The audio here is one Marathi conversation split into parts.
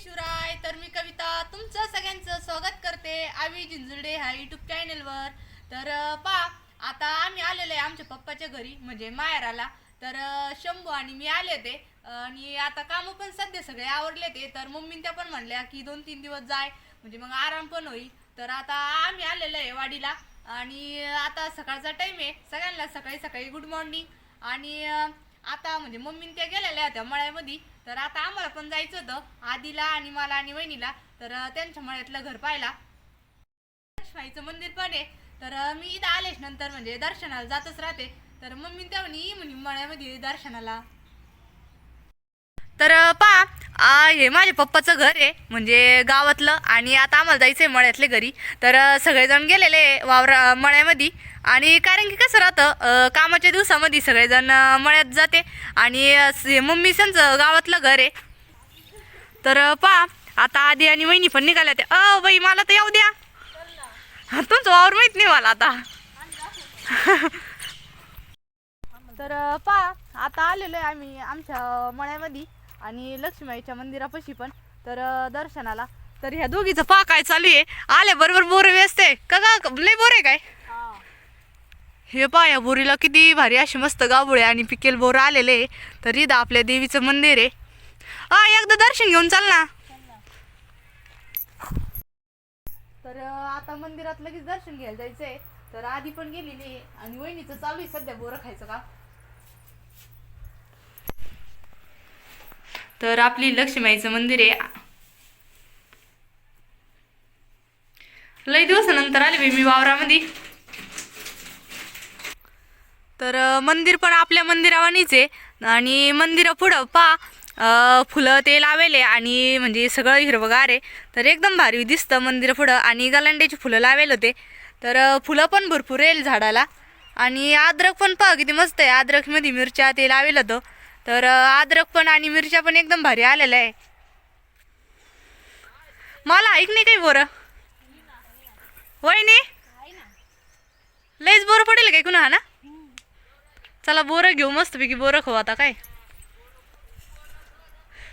शिवराय तर मी कविता तुमचं सगळ्यांचं स्वागत करते आवी जिंजुर्डे ह्या युट्यूब चॅनलवर तर पा आता आम्ही आलेलो आहे आमच्या पप्पाच्या घरी म्हणजे मायराला तर शंभू आणि मी आले होते. आणि आता कामं पण सध्या सगळे आवडले ते तर मम्मी त्या पण म्हणल्या की दोन तीन दिवस जाय म्हणजे मग आराम पण होईल. तर आता आम्ही आलेलो आहे वाडीला. आणि आता सकाळचा टाईम आहे. सगळ्यांना सकाळी सकाळी गुड मॉर्निंग आणि आता म्हणजे मम्मी त्या गेलेल्या होत्या मळ्यामध्ये. तर आता आम्हाला पण जायचं होतं. आधीला आणि मला आणि वहिनीला. तर त्यांच्या मळ्यातलं घर पाहिला लक्ष्मीचं मंदिर पण आहे. तर मी इथं आलेच नंतर म्हणजे दर्शनाला जातच राहते. तर मम्मी त्या म्हणे म्हणे मळ्यामध्ये दर्शनाला. तर पा हे माझ्या पप्पाचं घर आहे म्हणजे गावातलं. आणि आता आम्हाला जायचं आहे मळ्यातले घरी. तर सगळेजण गेलेले वावर वावरा मळ्यामध्ये. आणि कारण की कसं राहतं कामाच्या दिवसामध्ये सगळेजण मळ्यात जाते. आणि मम्मी त्यांचं गावातलं घर आहे. तर पा आता आधी आणि वहिनी पण निघाल्या त्या. अ बाई मला तर येऊ द्या. तुमचं वावर माहीत नाही मला आता. तर पा आता आलेलो आहे आम्ही आमच्या मळ्यामध्ये. आणि लक्ष्मीबाईच्या मंदिरापाशी पण. तर दर्शनाला. तर ह्या दोघीचं पा काय चालू आहे. आले बरोबर बोर व्यस्त. का का लय बोर आहे काय? हे. पा या बोरीला किती भारी अशी मस्त गावुळे आणि पिकेल बोर आलेले. तर इथं आपल्या देवीचं मंदिर आहे. हा एकदा दर्शन घेऊन चाल ना. तर आता मंदिरात लगेच दर्शन घ्यायला जायचंय. तर आधी पण गेलेली आणि वहिनीचं चालू आहे सध्या बोरं खायचं का तर आपली लक्ष्मीचं मंदिर आहे. लई दिवसानंतर आले बाई मी वावरामध्ये. तर मंदिर पण आपल्या मंदिरावानीच आहे. आणि मंदिरा पुढं पा फुलं ते लावेले आणि म्हणजे सगळं हिरवगार आहे. तर एकदम भारी दिसतं मंदिर पुढं आणि गलांड्याची फुलं लावेल होते. तर फुलं पण भरपूर येईल झाडाला. आणि अद्रक पण पहा किती मस्त आहे. अद्रकमध्ये मिरच्या ते लावेल होतं. तर अद्रक पण आणि मिरच्या पण एकदम भारी आलेल्या आहे. मला ऐक नाही काही बोरं. नाही लईच बोरं पडेल काय कुणा ना? चला बोरं घेऊ मस्तपैकी बोरं खाऊ आता काय.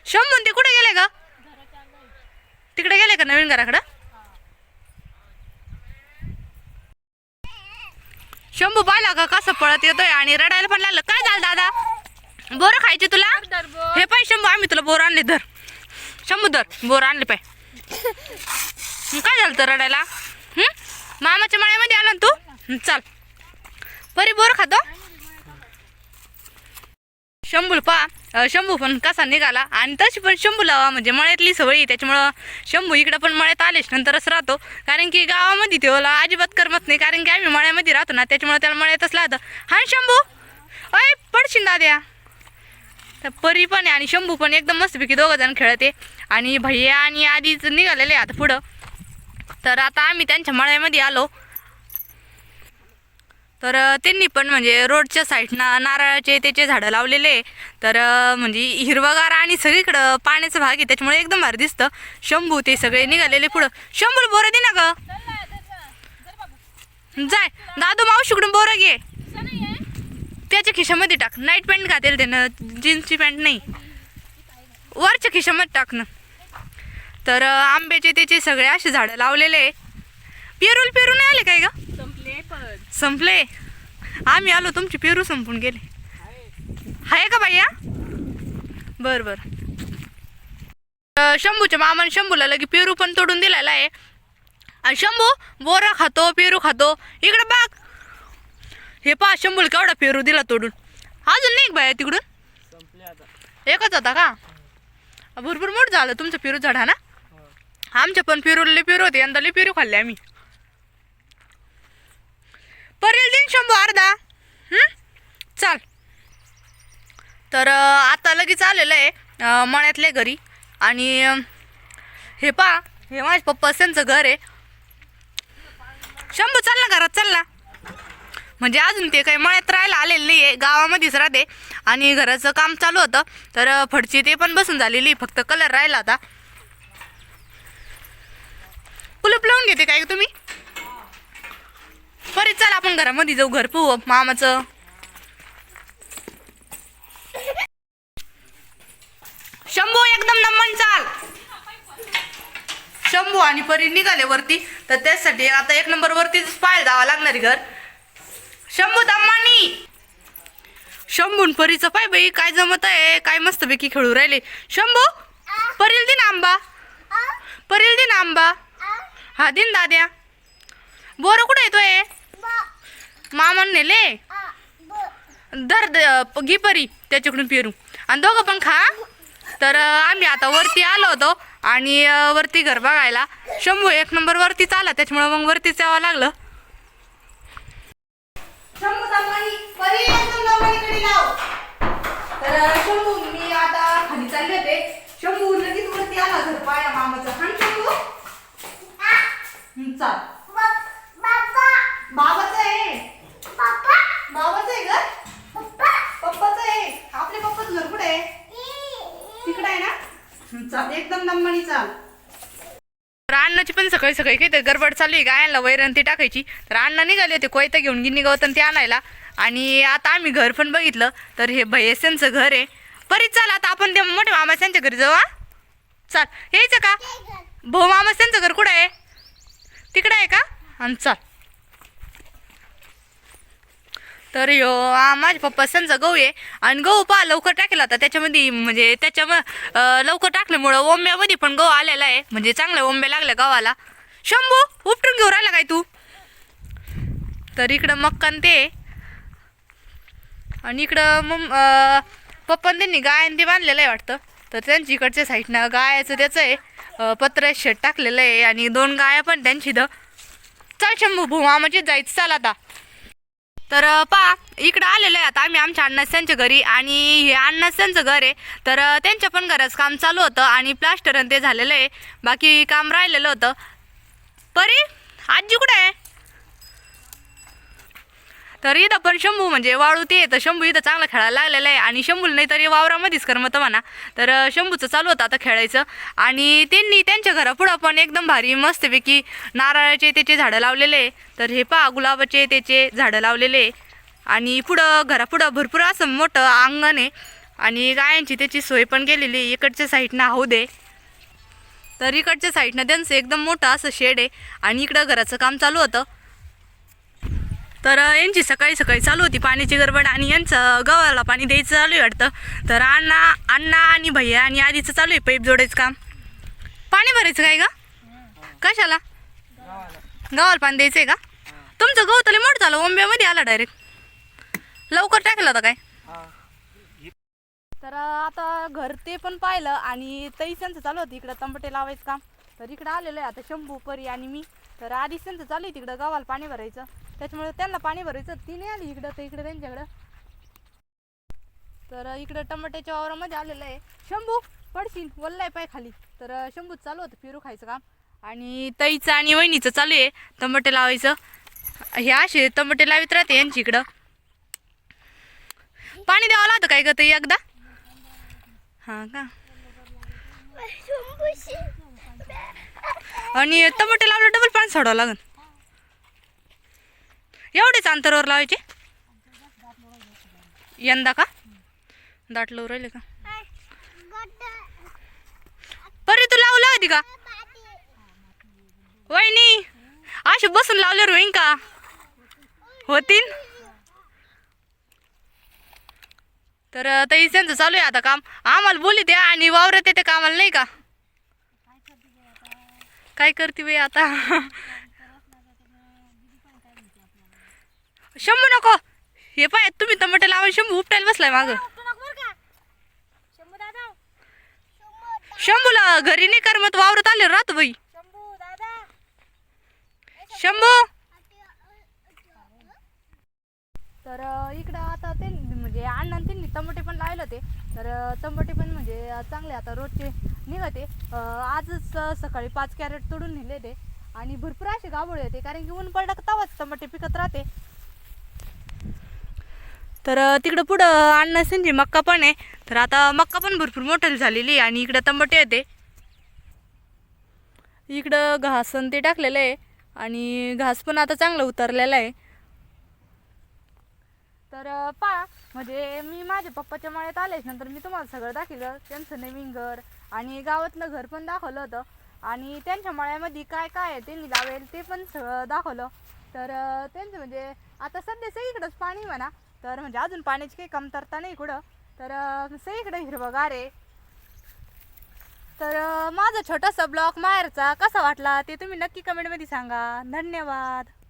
शंभून ते कुठे गेले का तिकडे गेले का नवीन घराकडं? शंभू पाहिला का कसं पळत येतोय आणि रडायला पण लागलं. काय झालं दादा? बोरं खायचे तुला? हे पाय शंभू आम्ही तुला बोर आणले धर. शंभू धर. बोर आणले पाय. काय झालं तर रडायला? मामाच्या माळ्यामध्ये आला ना तू? चल. परी बोर खातो. शंभूल पा शंभू पण कसा निघाला? आणि तशी पण शंभूला म्हणजे मळ्यातली सवय त्याच्यामुळं शंभू इकडं पण मळ्यात आलेच नंतरच राहतो. कारण की गावामध्ये त्याला अजिबात करमत नाही कारण की आम्ही मळ्यामध्ये राहतो ना त्याच्यामुळे त्याला मळ्यातच राहतं हा शंभू? अय पडशील दाद्या तर परी पण आहे आणि शंभू पण एकदम मस्तपैकी दोघं जण खेळते. आणि भैया आणि आधीच निघालेले आहे आता पुढं. तर आता आम्ही त्यांच्या मळ्यामध्ये आलो. तर त्यांनी पण म्हणजे रोडच्या साईडनं नारळाचे त्याचे झाडं लावलेले. तर म्हणजे हिरवगार आणि सगळीकडं पाण्याचा भाग आहे त्याच्यामुळे एकदम भारी दिसतं. शंभू ते सगळे निघालेले पुढं. शंभू बोरं दे ना ग. जाय. दादू मावशीकडून बोरं घे. त्याच्या खिशामध्ये टाक. नाईट पॅन्ट घातेल त्यानं. जीन्सची पॅन्ट नाही. वरच्या खिशामध्ये टाक ना. तर आंब्याचे त्याचे सगळे असे झाडं लावलेले आहे पेरूल पेरू नाही आले काय ग? संपले पण. संपले. आम्ही आलो तुमची पेरू संपून गेले. आहे का भैया बर बर. शंभूच्या मामाने शंभूला लगे पेरू पण तोडून दिलेला आहे. आणि शंभू बोरा खातो पेरू खातो. इकडे बाग हे पहा शंभूला केवढा पेरू दिला तोडून. अजून नाही बाया तिकडून? एकच होता का? भरपूर मोठ झालं तुमचं पेरू झाड हा ना? आमच्या पण पेरू लय पेरू होते यंदा लय पेरू खाल्ले आम्ही. परेल दिन शंभू अर्धा. चाल. तर आता लगेच आलेलं आहे मळ्यातले मळ्यातल्या घरी. आणि हे पा हे माझ्या पप्पा त्यांचं घर आहे. शंभू चाल ना घरात चालला म्हणजे अजून ते काही मळ्यात राहायला आलेलं नाही आहे गावामध्येच राहते. आणि घराचं काम चालू होतं तर फडची ते पण बसून झालेली फक्त कलर राहिला आता कुलूप लावून घेते काय तुम्ही? परत चला आपण घरामध्ये जाऊ घर पाहू मामाचं. शंभू एकदम नमन चाल. शंभू आणि परी निघाले वरती तर त्यासाठी आता एक नंबर वरतीच पाहायला जावं लागणार आहे घर. शंभू दम्मानी शंभून परीचं पाय बाई काय जमत आहे? काय मस्त पैकी खेळू राहिले. शंभू परील दिन आंबा. परील दिन आंबा. हा दिन दाद्या. बोर कुठे येतोय मामन नेले? धर द- घे परी त्याच्याकडून पेरू. आणि दोघं पण खा. तर आम्ही आता वरती आलो होतो आणि वरती घर बघायला. शंभू एक नंबर वरतीच आला त्याच्यामुळे मग वरतीच यावं लागलं. शंभू दमानी, परी एकदम दमानीकडे लाव. तर शंभू मी आता खाली चालले होते. शंभू लगेच वरती आला घर पाया मामाचा. हा ना शंभू. हं, चाल. बाबाचं आहे. बाबाचं आहे घर. पप्पाचं आहे. आपले पप्पाचं घर कुठे आहे? तिकडे आहे ना? हं, चाल. एकदम दममानी चाल. तर अण्णाची पण सकाळी सकाळी काही गडबड चालली आहे गायला वैरण ती टाकायची. तर अण्णा निघाले होते कोयता घेऊन गिन्नी गवतन ते आणायला. आणि आता आम्ही घर पण बघितलं तर हे भैयसेंचं घर आहे. परीच चाल आता आपण ते मोठ्या मामाच्यांच्या घरी जाऊ हा? चाल. यायचं का? भाऊ मामाच्यांचं घर कुठं आहे? तिकडं आहे का? आणि चाल. तर यो माझ्या पप्पा गहू आहे आणि गहू पहा लवकर टाकला होता त्याच्यामध्ये म्हणजे त्याच्या लवकर टाकल्यामुळं ओंब्यामध्ये पण गहू आलेला आहे. म्हणजे चांगल्या ओंब्या लागल्या गव्हाला. शंभू उपटून घेऊ राहिला काय तू? तर इकडं मक्कान ते. आणि इकडं मग पप्पान त्यांनी गाय आणि ते बांधलेलं आहे वाटतं. तर त्यांची इकडच्या साईडनं गायाचं त्याचं आहे. पत्र शेट टाकलेलं आहे आणि दोन गाया पण त्यांची द चल शंभू भू मामाचीच जायचं. चाल आता. तर पा इकडं आलेलं आहे आता आम्ही आमच्या अण्णास त्यांच्या घरी आणि हे अण्णास त्यांचं घर आहे. तर त्यांच्या पण घराचं काम चालू होतं आणि प्लास्टर ते झालेलं आहे. बाकी काम राहिलेलं होतं. परी आजी कुठं आहे? तर इथं पण शंभू म्हणजे वाळू ते तर शंभू इथं चांगला खेळायला लागलेला आहे आणि शंभूला नाही तरी वावरामध्येच करमतं म्हणा. तर शंभूचं चालू होतं आता खेळायचं. आणि त्यांनी त्यांच्या घरापुढं पण एकदम भारी मस्तपैकी नारळाचे त्याचे झाडं लावलेले आहे. तर हे पहा गुलाबाचे त्याचे झाडं लावलेले आहे. आणि पुढं घरापुढं भरपूर असं मोठं अंगण आहे. आणि गायांची त्याची सोय पण केलेली आहे. इकडच्या साईडनं हौद दे. तर इकडच्या साईडनं त्यांचं एकदम मोठं असं शेड आहे. आणि इकडं घराचं काम चालू होतं. तर यांची सकाळी सकाळी चालू होती पाण्याची गडबड आणि यांचं गव्हाला पाणी द्यायचं चालू आहे वाटतं. तर अण्णा अण्णा आणि भैया आणि आधीचं चालू आहे पाईप जोडायचं काम. पाणी भरायचं काय का कशाला? गव्हाला पाणी द्यायचं आहे का? तुमचं गहू तरी मोठं झालं ओंब्यामध्ये आला डायरेक्ट लवकर टाकलं होतं काय? तर आता घर ते पण पाहिलं आणि तैशांचं चालू होतं इकडं तंबटे लावायचं काम. तर इकडं आलेलं आहे आता शंभू परी आणि मी. तर आधीच त्यांचं चालू आहे तिकडं गावाला पाणी भरायचं. त्याच्यामुळे त्यांना पाणी भरायचं. ती नाही आली इकडं तर इकडं त्यांच्याकडं. तर इकडं टमाट्याच्या वावरामध्ये आलेलं आहे. शंभू पडशील वल्लाय पाय खाली. तर शंभूच चालू होतं पेरू खायचं काम. आणि तईचं आणि वहिनीचं चालू आहे टमाटे लावायचं. हे असे टमाटे लावित राहते यांची इकडं. पाणी द्यावं लागतं काय ग ते एकदा? हां का? आणि टमाटे लावलं डबल पाणी सोडावं लागेल एवढेच अंतरावर लावायचे? यंदा का? दाटलं राहिले का? परी तू लावला होती का? वहिनी असे बसून लावल्यावर होईन का? होतीन? तर ताई त्यांचं चालू आहे आता काम. आम्हाला बोली द्या आणि वावरत येते कामाला नाही का? काय करते बाई आता? शंभू नको. हे पाय तुम्ही टमाटे लावून शंभू उपटायला बसलाय माग. शंभूला घरी नाही करमत वावरत आले राहतो बाई शंभू! तर इकडं आता ते म्हणजे अण्णा त्यांनी टमाटे पण लावले होते. तर टमाटे पण म्हणजे चांगले आता रोजचे निघते. आजच सकाळी पाच कॅरेट तोडून नेले ते आणि भरपूर असे गाभोळे होते कारण की ऊन पडलं तवाच टमाटे पिकत राहते. तर तिकडं पुढं अण्णा संजी मक्का पण आहे. तर आता मक्का पण भरपूर मोठं झालेली आहे आणि इकडं टमाटे येते इकडं घास ते टाकलेलं आहे. आणि घास पण आता चांगलं उतरलेलं आहे. तर पहा पा म्हणजे मी माझ्या पप्पाच्या माळ्यात आल्याच नंतर मी तुम्हाला सगळं दाखवलं. त्यांचं नवीन घर आणि गावातलं घर पण दाखवलं होतं. आणि त्यांच्या माळ्यामध्ये काय काय आहे त्यांनी लावेल ते पण सगळं दाखवलं. तर त्यांचं म्हणजे आता सध्या सगळीकडंच पाणी म्हणा. तर म्हणजे अजून पाण्याची काही कमतरता नाही कुठं. तर अं, सगळीकडे हिरवंगार आहे. तर माझा छोटासा ब्लॉग माहेरचा कसा वाटला ते तुम्ही नक्की कमेंटमध्ये सांगा. धन्यवाद.